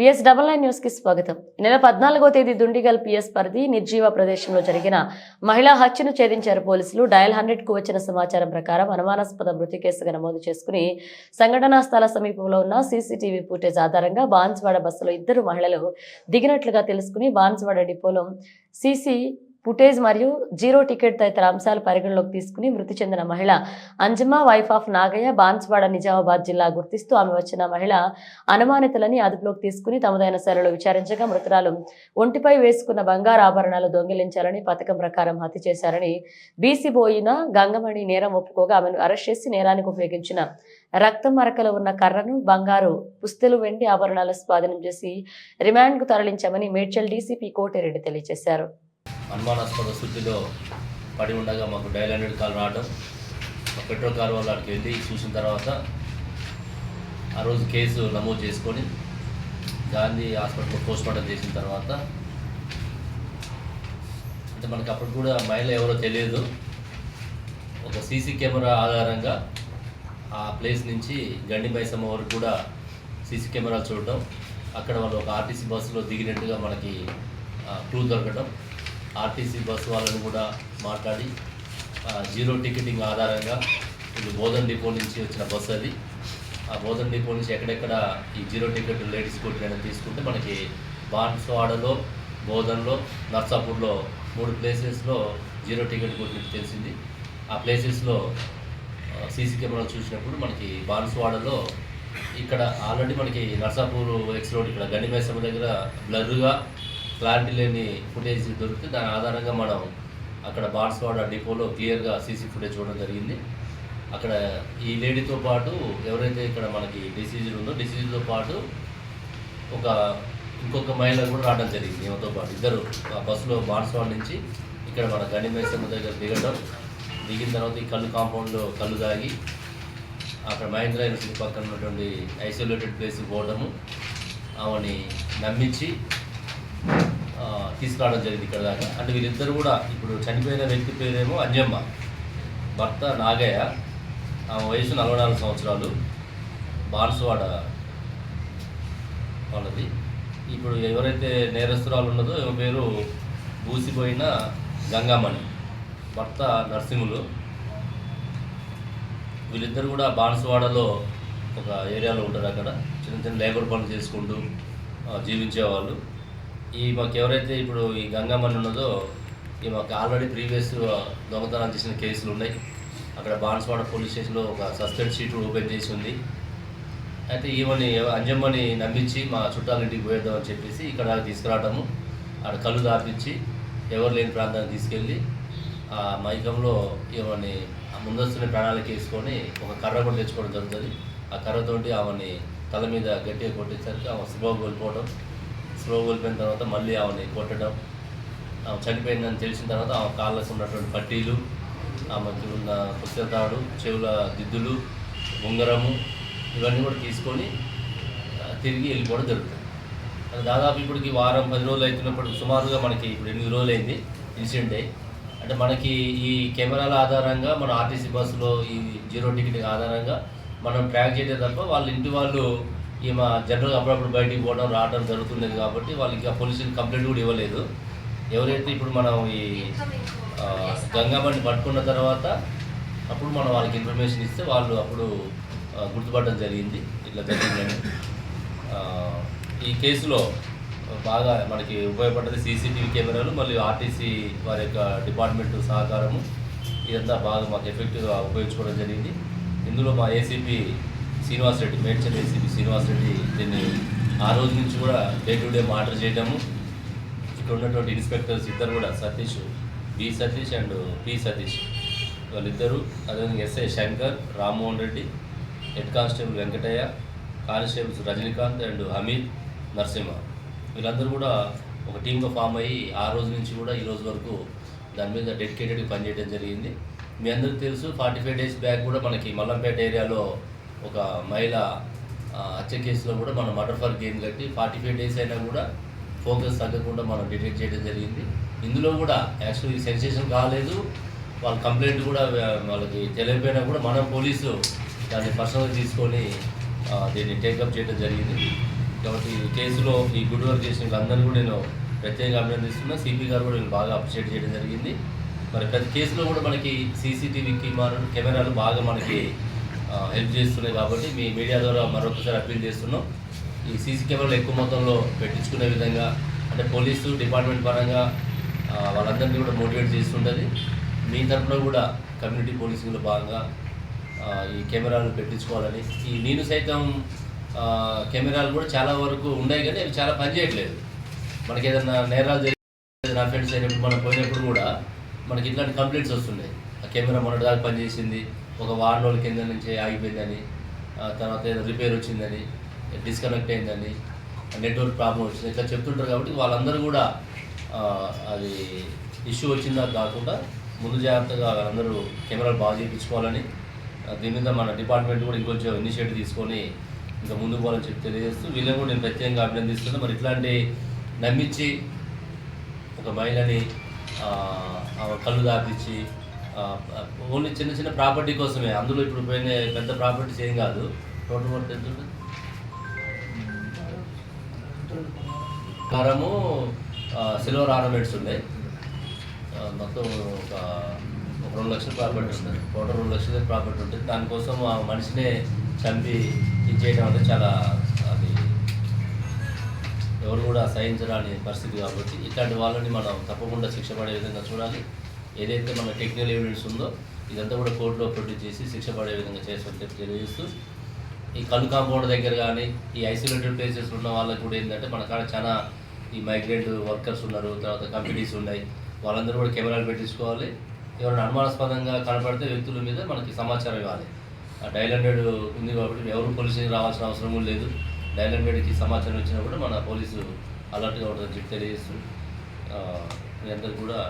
VS double nine న్యూస్కి స్వాగతం నెల పద్నాలుగో తేదీ దుండిగల్ పిఎస్ పరిధి నిర్జీవ ప్రదేశంలో జరిగిన మహిళా హత్యను ఛేదించారు పోలీసులు. డయల్ హండ్రెడ్కు వచ్చిన సమాచారం ప్రకారం అనుమానాస్పద మృతి కేసుగా నమోదు చేసుకుని సంఘటనా స్థల సమీపంలో ఉన్న సీసీటీవీ ఫుటేజ్ ఆధారంగా బాన్స్వాడ బస్సులో ఇద్దరు మహిళలు దిగినట్లుగా తెలుసుకుని బాన్స్వాడ డిపోలో సీసీ ఫుటేజ్ మరియు జీరో టికెట్ తదితర అంశాలు పరిగణలోకి తీసుకుని మృతి చెందిన మహిళ అంజమా వైఫ్ ఆఫ్ నాగయ్య బాన్స్వాడ నిజామాబాద్ జిల్లా గుర్తిస్తూ ఆమె వచ్చిన మహిళ అనుమానితులని అదుపులోకి తీసుకుని తమదైన శైలిలో విచారించగా మృతురాలు ఒంటిపై వేసుకున్న బంగారు ఆభరణాలు దొంగిలించాలని పథకం ప్రకారం హత్య చేశారని బీసీ బోయిన గంగమణి నేరం ఒప్పుకోగా ఆమెను అరెస్ట్ చేసి నేరానికి ఉపయోగించిన రక్తం మరకలో ఉన్న కర్రను బంగారు పుస్తెలు వెండి ఆభరణాలు స్వాధీనం చేసి రిమాండ్కు తరలించామని మేడ్చల్ డీసీపీ కోటిరెడ్డి తెలియజేశారు. అనుమానాస్పద స్థితిలో పడి ఉండగా మాకు డైల్ హండ్రెడ్ కాల్ రావడం పెట్రోల్ కార్ వాళ్ళకి వెళ్ళి చూసిన తర్వాత ఆ రోజు కేసు నమోదు చేసుకొని గాంధీ హాస్పిటల్లో పోస్ట్ మార్టం చేసిన తర్వాత అంటే మనకి అప్పుడు కూడా మహిళ ఎవరో తెలియదు. ఒక సీసీ కెమెరా ఆధారంగా ఆ ప్లేస్ నుంచి గండి మైసమ్మ వరకు కూడా సీసీ కెమెరాలు చూడటం అక్కడ వాళ్ళు ఒక ఆర్టీసీ బస్సులో దిగినట్టుగా మనకి క్లూ దొరకటం ఆర్టీసీ బస్సు వాళ్ళని కూడా మాట్లాడి ఆ, జీరో టికెటింగ్ ఆధారంగా ఇది బోధన్ డిపో నుంచి వచ్చిన బస్సు అది. ఆ బోధన్ డిపో నుంచి ఎక్కడెక్కడ ఈ జీరో టికెట్ లేడీస్ కొట్టిన తీసుకుంటే మనకి బాన్స్వాడలో బోధన్లో నర్సాపూర్లో మూడు ప్లేసెస్లో జీరో టికెట్ కొట్టినట్టు తెలిసింది. ఆ ప్లేసెస్లో సీసీ కెమెరాలు చూసినప్పుడు మనకి బాన్స్వాడలో ఇక్కడ ఆల్రెడీ మనకి నర్సాపూర్ ఎక్స్ రోడ్ ఇక్కడ గండిమేసమ్మ దగ్గర బ్లర్గా క్లారిటీ లేని ఫుటేజ్ దొరికితే దాని ఆధారంగా మనం అక్కడ బాన్స్వాడ డిపోలో క్లియర్గా సీసీ ఫుటేజ్ చూడడం జరిగింది. అక్కడ ఈ లేడీతో పాటు ఎవరైతే ఇక్కడ మనకి డిసీజులు ఉందో డిసీజులతో పాటు ఒక ఇంకొక మహిళ కూడా రావడం జరిగింది ఈమెతో పాటు. ఇద్దరు ఆ బస్సులో బాన్స్వాడ నుంచి ఇక్కడ మన గణిమేశ్వరం దగ్గర దిగడం దిగిన తర్వాత ఈ కళ్ళు కాంపౌండ్లో కళ్ళు తాగి అక్కడ మహేంద్ర యూనివర్సిటీ పక్కన ఉన్నటువంటి ఐసోలేటెడ్ ప్లేస్కి పోవడము ఆమెని నమ్మించి తీసుకురావడం జరిగింది ఇక్కడ దాకా. అంటే వీళ్ళిద్దరు కూడా ఇప్పుడు చనిపోయిన వ్యక్తి పేరేమో అంజమ్మ. భర్త నాగయ్య. ఆమె వయసు నలభై నాలుగు సంవత్సరాలు. బాన్సువాడ వాళ్ళది. ఇప్పుడు ఎవరైతే నేరస్తురాలు ఉన్నదో ఈమె పేరు బూసిపోయిన గంగామణి. భర్త నర్సింహులు. వీళ్ళిద్దరు కూడా బాన్సువాడలో ఒక ఏరియాలో ఉంటారు అక్కడ. చిన్న చిన్న లేబర్ పనులు చేసుకుంటూ జీవించేవాళ్ళు. ఈ మాకు ఎవరైతే ఇప్పుడు ఈ గంగమ్మని ఉన్నదో ఈ మాకు ఆల్రెడీ ప్రీవియస్ దొంగతనాలు చేసిన కేసులు ఉన్నాయి. అక్కడ బాన్స్వాడ పోలీస్ స్టేషన్లో ఒక సస్పెండ్ షీట్ ఓపెన్ చేసి ఉంది. అయితే ఈమెని అంజమ్మని నమ్మించి మా చుట్టాల ఇంటికి పోయేద్దామని చెప్పేసి ఇక్కడ తీసుకురావటము అక్కడ కళ్ళు దాపించి ఎవరు లేని ప్రాంతానికి తీసుకెళ్ళి ఆ మైకంలో ఈమెని ఆ ముందస్తుని ప్రణాళిక వేసుకొని ఒక కర్ర కూడా తెచ్చుకోవడం జరుగుతుంది. ఆ కర్రతోటి ఆమెని తల మీద గట్టిగా కొట్టేసరికి ఆమె శుభం కోల్పోవడం స్లో కోల్పోయిన తర్వాత మళ్ళీ ఆమెని కొట్టడం. ఆమె చనిపోయిందని తెలిసిన తర్వాత ఆమె కాళ్ళకు ఉన్నటువంటి పట్టీలు ఆమెకి ఉన్న పుస్తకాడు చెవుల దిద్దులు ఉంగరము ఇవన్నీ కూడా తీసుకొని తిరిగి వెళ్ళిపోవడం జరుగుతుంది. దాదాపు ఇప్పటికి వారం పది రోజులు అవుతున్నప్పుడు సుమారుగా మనకి ఇప్పుడు ఎనిమిది రోజులు అయింది ఇన్సిడెంట్ అయ్యి. అంటే మనకి ఈ కెమెరాల ఆధారంగా మన ఆర్టీసీ బస్సులో ఈ జీరో టికెట్ ఆధారంగా మనం ట్రాక్ చేయడం తప్ప వాళ్ళ ఇంటి వాళ్ళు ఈమె జనరల్గా అప్పుడప్పుడు బయటికి పోవడం రావడం జరుగుతున్నది కాబట్టి వాళ్ళకి ఆ పోలీసులు కంప్లైంట్ కూడా ఇవ్వలేదు. ఎవరైతే ఇప్పుడు మనం ఈ గంగామణి పట్టుకున్న తర్వాత అప్పుడు మనం వాళ్ళకి ఇన్ఫర్మేషన్ ఇస్తే వాళ్ళు అప్పుడు గుర్తుపట్టడం జరిగింది. ఇట్లా జరిగిందని. ఈ కేసులో బాగా మనకి ఉపయోగపడ్డది సీసీటీవీ కెమెరాలు మళ్ళీ ఆర్టీసీ వారి యొక్క డిపార్ట్మెంట్ సహకారము. ఇదంతా బాగా మాకు ఎఫెక్టివ్గా ఉపయోగించుకోవడం జరిగింది. ఇందులో మా ఏసీపీ శ్రీనివాస్ రెడ్డి మేడ్చల్ ఏసీపీ శ్రీనివాస్ రెడ్డి దీన్ని ఆ రోజు నుంచి కూడా డే టు డే మాటర్ చేయడము ఇక్కడ ఉన్నటువంటి ఇన్స్పెక్టర్స్ ఇద్దరు కూడా Satish B Satish and P Satish. వాళ్ళిద్దరూ అదేవిధంగా SI Shankar Rammohan Reddy head constable Venkataiah constables Rajinikanth and Hameed Narasimha. వీళ్ళందరూ కూడా ఒక టీంగా ఫామ్ అయ్యి ఆ రోజు నుంచి కూడా ఈ రోజు వరకు దాని మీద డెడికేటెడ్గా పనిచేయడం జరిగింది. మీ అందరికీ తెలుసు ఫార్టీ ఫైవ్ డేస్ బ్యాక్ కూడా మనకి మల్లంపేట ఏరియాలో ఒక మహిళ హత్య కేసులో కూడా మనం మటర్ ఫర్ గేమ్ కట్టి ఫార్టీ ఫైవ్ డేస్ అయినా కూడా ఫోకస్ తగ్గకుండా మనం డిటెక్ట్ చేయడం జరిగింది. ఇందులో కూడా యాక్చువల్లీ సెన్సేషన్ కాలేదు. వాళ్ళ కంప్లైంట్ కూడా వాళ్ళకి తెలియపోయినా కూడా మనం పోలీసు దాన్ని పర్సనల్ తీసుకొని దీన్ని టేకప్ చేయడం జరిగింది. కాబట్టి ఈ కేసులో ఈ గుడ్ వర్క్ చేసిన వీళ్ళందరినీ కూడా నేను ప్రత్యేకంగా అభినందిస్తున్నా. సిపి గారు కూడా నేను బాగా అప్రిషియేట్ చేయడం జరిగింది. మరి ప్రతి కేసులో కూడా మనకి సీసీటీవీ కెమెరాలు బాగా మనకి హెల్ప్ చేస్తున్నాయి కాబట్టి మీ మీడియా ద్వారా మరొకసారి అప్పీల్ చేస్తున్నాం. ఈ సీసీ కెమెరాలు ఎక్కువ మొత్తంలో పెట్టించుకునే విధంగా అంటే పోలీసు డిపార్ట్మెంట్ పరంగా వాళ్ళందరినీ కూడా మోటివేట్ చేస్తుంటుంది. మీ తరఫున కూడా కమ్యూనిటీ పోలీసింగ్లో భాగంగా ఈ కెమెరాలు పెట్టించుకోవాలని. ఈ నేను సైతం కెమెరాలు కూడా చాలా వరకు ఉన్నాయి కానీ అవి చాలా పనిచేయట్లేదు మనకి ఏదైనా నేరాలు జరిగిన అఫెండ్స్ ఫ్రెండ్స్ అయినప్పుడు మనం పోయినప్పుడు కూడా మనకి ఇట్లాంటి కంప్లైంట్స్ వస్తున్నాయి. ఆ కెమెరా మొన్నటిదాకా పనిచేసింది ఒక వారం రోజుల కింద నుంచి ఆగిపోయిందని తర్వాత ఏదో రిపేర్ వచ్చిందని డిస్కనెక్ట్ అయిందని నెట్వర్క్ ప్రాబ్లం వచ్చింది ఇట్లా చెప్తుంటారు కాబట్టి వాళ్ళందరూ కూడా అది ఇష్యూ వచ్చిందా కాకుండా ముందు జాగ్రత్తగా వాళ్ళందరూ కెమెరాలు బాగా చేయించుకోవాలని దీని మీద మన డిపార్ట్మెంట్ కూడా ఇంకొంచెం ఇనిషియేటివ్ తీసుకొని ఇంకా ముందుకు పోవాలని చెప్పి తెలియజేస్తూ వీళ్ళని కూడా నేను ప్రత్యేకంగా అభినందిస్తున్నా మరి ఇట్లాంటి నమ్మించి ఒక మహిళని కళ్ళు దాపించి ఓన్లీ చిన్న చిన్న ప్రాపర్టీ కోసమే. అందులో ఇప్పుడు పోయిన పెద్ద ప్రాపర్టీస్ ఏం కాదు. టోటల్ వర్త్ ఎంత ఉంటుంది? హారము సిల్వర్ ఆర్నమెంట్స్ ఉన్నాయి మొత్తం ఒక ఒక రెండు లక్షల ప్రాపర్టీ ఉంటుంది. టోటల్ రెండు లక్షల ప్రాపర్టీ ఉంటుంది. దానికోసం ఆ మనిషినే చంపి ఇచ్చేయడం అంటే చాలా అది ఎవరు కూడా సహించరాని పరిస్థితి కాబట్టి ఇట్లాంటి వాళ్ళని మనం తప్పకుండా శిక్ష పడే విధంగా చూడాలి. ఏదైతే మన టెక్నికల్ ఎవిడెన్స్ ఉందో ఇదంతా కూడా కోర్టులో ప్రొడ్యూస్ చేసి శిక్ష పడే విధంగా చేస్తామని చెప్పి తెలియజేస్తూ ఈ కళ్ళు కాంపౌండ్ దగ్గర కానీ ఈ ఐసోలేటెడ్ ప్లేసెస్ ఉన్న వాళ్ళకి కూడా ఏంటంటే మన కాడ చాలా ఈ మైగ్రెంట్ వర్కర్స్ ఉన్నారు తర్వాత కంపెనీస్ ఉన్నాయి. వాళ్ళందరూ కూడా కెమెరాలు పెట్టించుకోవాలి. ఎవరైనా అనుమానాస్పదంగా కనపడితే వ్యక్తుల మీద మనకి సమాచారం ఇవ్వాలి. ఆ డైల్ హండ్రెడ్ ఉంది కాబట్టి ఎవరు పోలీసుకి రావాల్సిన అవసరం కూడా లేదు. డైల్ హండ్రెడ్కి సమాచారం ఇచ్చినా కూడా మన పోలీసు అలర్ట్గా ఉంటుందని చెప్పి తెలియజేస్తూ మీ కూడా